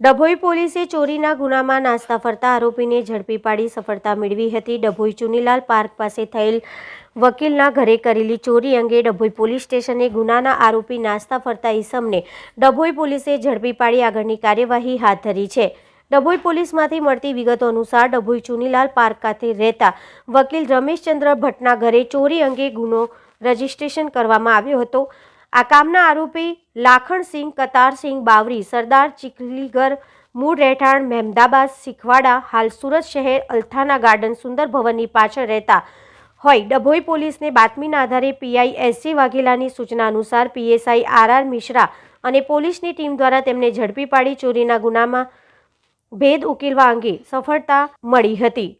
ડભોઈ પોલીસે ચોરીના ગુનામાં નાસ્તા ફરતા આરોપીને ઝડપી પાડી સફળતા મેળવી હતી. ડભોઈ ચુનીલાલ પાર્ક પાસે થયેલ વકીલના ઘરે કરેલી ચોરી અંગે ડભોઈ પોલીસ સ્ટેશને ગુનાના આરોપી નાસ્તા ફરતા ઈસમને ડભોઈ પોલીસે ઝડપી પાડી આગળની કાર્યવાહી હાથ ધરી છે. ડભોઈ પોલીસમાંથી મળતી વિગતો અનુસાર ડભોઈ ચુનીલાલ પાર્ક ખાતે રહેતા વકીલ રમેશચંદ્ર ભટ્ટના ઘરે ચોરી અંગે ગુનો રજીસ્ટ્રેશન કરવામાં આવ્યો હતો. આ કામના આરોપી લાખણસિંહ કતારસિંહ બાવરી, સરદાર ચીખલીગર મૂળ રહેઠાણ મહેમદાબાદ, શીખવાડા, હાલ સુરત શહેર, અલ્થાના ગાર્ડન, સુંદર ભવનની પાછળ રહેતા હોય. ડભોઈ પોલીસને બાતમીના આધારે પીઆઈ એસજી વાઘેલાની સૂચના અનુસાર પીએસઆઈ આર આર મિશ્રા અને પોલીસની ટીમ દ્વારા તેમને ઝડપી પાડી ચોરીના ગુનામાં ભેદ ઉકેલવા અંગે સફળતા મળી હતી.